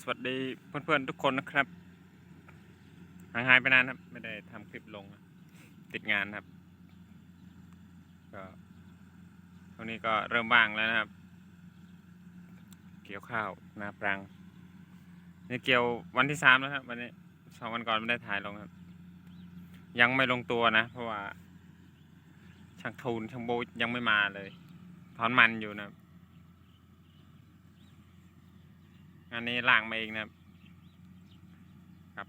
สวัสดีเพื่อนๆทุกคนนะครับห่างหายไปนานครับ ไม่ได้ทำคลิปลง ติดงานครับ ก็ตรงนี้ก็เริ่มว่างแล้วนะครับ เกี่ยวข้าวนาปรัง นี่เกี่ยววันที่สามแล้วครับวันนี้สองวันก่อนไม่ได้ถ่ายลงครับ ยังไม่ลงตัวนะ เพราะว่าช่างทูนช่างโบยังไม่มาเลยถอนมันอยู่นะครับ งานนี้ล่างมาเองนะครับกับ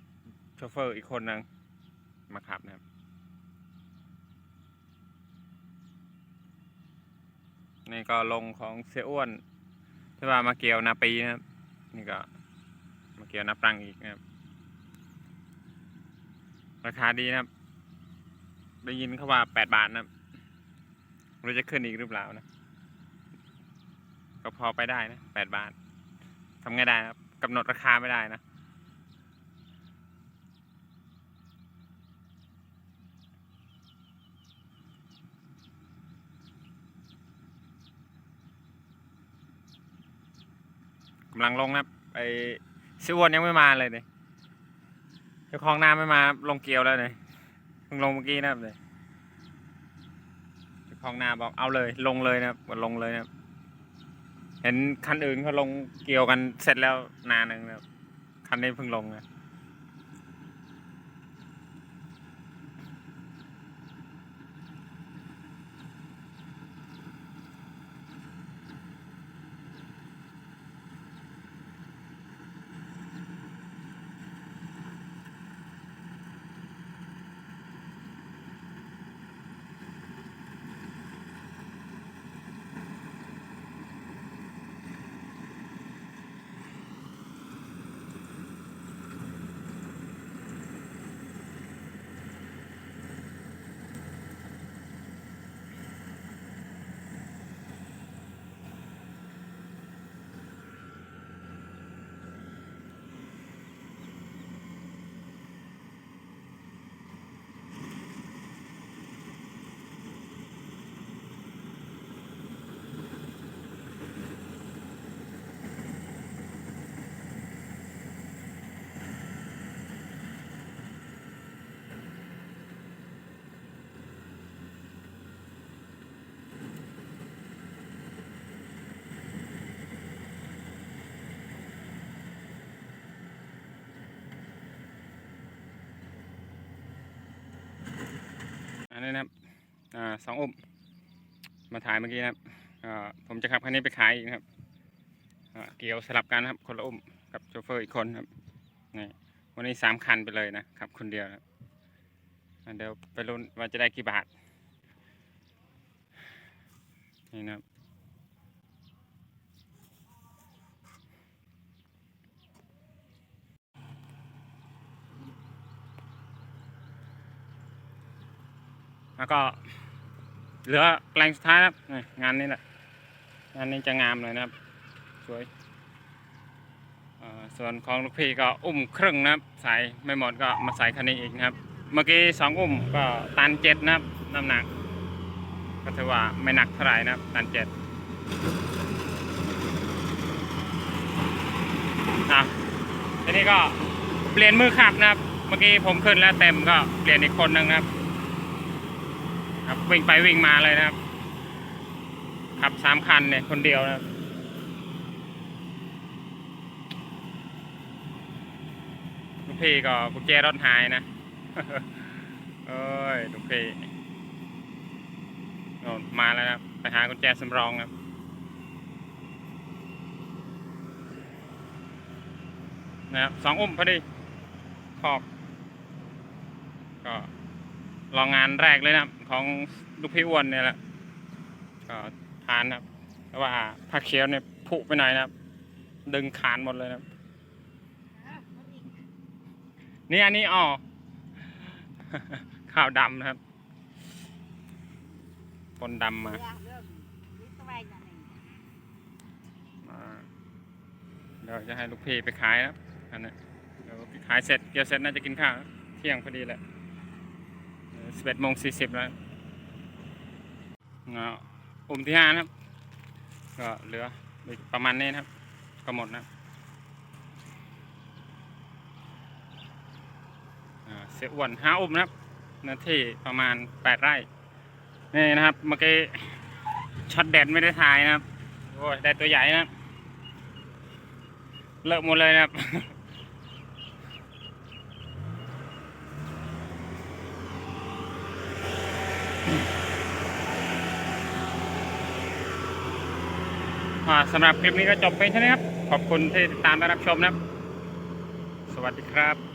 โชเฟอร์อีกคนหนึ่งมาขับนะครับ นี่ก็ลงของเสียอ้วนที่ว่ามาเกี่ยวนาปีนะครับ นี่ก็มาเกี่ยวนาปรังอีกนะครับ ราคาดีนะครับ ได้ยินเขาว่าแปดบาทนะครับไม่รู้จะขึ้นอีกหรือเปล่านะ ก็พอไปได้นะแปดบาทำไงได้ครับกำหนดราคาไม่ได้นะ กำลังลงนะครับไอซิอ้วนยังไม่มาเลยเนี่ยเจ้าของน้ำไม่มาลงเกลียวแล้วเนี่ยเพิ่งลงเมื่อกี้นะครับเลยเจ้าของนาบอกเอาเลยลงเลยนะครับลงเลยนะครับ เห็นคันอื่นเขาลงเกี่ยวกันเสร็จแล้วนานหนึ่งแล้วคันนี้เพิ่งลงนะ สองอุ้มมาถ่ายเมื่อกี้นะครับผมจะขับคันนี้ไปขายอีกนะครับเกี่ยวสลับกันนะครับ คนละอุ้มกับโชเฟอร์อีกคนครับนี่วันนี้สามคันไปเลยนะครับคนเดียวนะเดี๋ยวไปลุ้นว่าจะได้กี่บาทนี่นะครับแล้วก็ เหลือแปลงสุดท้ายครับงานนี้แหละงานนี้จะงามเลยนะครับ สวยส่วนของลูกพี่ก็อุ้มครึ่งนะครับ ใส่ไม่หมดก็มาใส่คันนี้อีกนะครับ เมื่อกี้สองอุ้มก็ตันเจ็ดนะครับน้ำหนัก ก็ถือว่าไม่หนักเท่าไหร่นะครับ ตันเจ็ดอะทีนี้ก็เปลี่ยนมือขับนะครับ เมื่อกี้ผมขึ้นแล้วเต็มก็เปลี่ยนอีกคนหนึ่งนะครับ ครับวิ่งไปวิ่งมาเลยนะครับ ขับสามคันเนี่ยคนเดียวนะครับลูกพี่ก็กุญแจรถหายนะเอ้ยลูกพี่โน่นมาแล้วนะครับไปหากุญแจสำรองนะครับนะครับสองอุ้มพอดีขอบก็ ลองงานแรกเลยนะของลูกพี่อ้วนเนี่ยแหละก็ทานนะครับแต่ว่าผักเขียวเนี่ยผุไปไหนนะครับดึงขานหมดเลยนะนี่อันนี้อ๋อข้าวดำนะครับปนดำมาเดี๋ยวจะให้ลูกพี่ไปขายนะครับอันนี้เดี๋ยวขายเสร็จเกี่ยวเสร็จน่าจะกินข้าวเที่ยงพอดีแหละ สิบเอ็ดโมงสี่สิบแล้วอุ่มที่ห้านะครับ ก็เหลือประมาณนี้นะครับ ก็หมดนะเสียอ้วนห้าอุ้มนะครับนื้ที่ประมาณแปดไร่ นี่นะครับเมื่อกี้ช็อตแดดไม่ได้ถ่ายนะครับ โอ้ได้ตัวใหญ่นะ เลอะหมดเลยนะครับ สำหรับคลิปนี้ก็จบไปใช่ไหมครับ ขอบคุณที่ติดตามและรับชมนะครับ สวัสดีครับ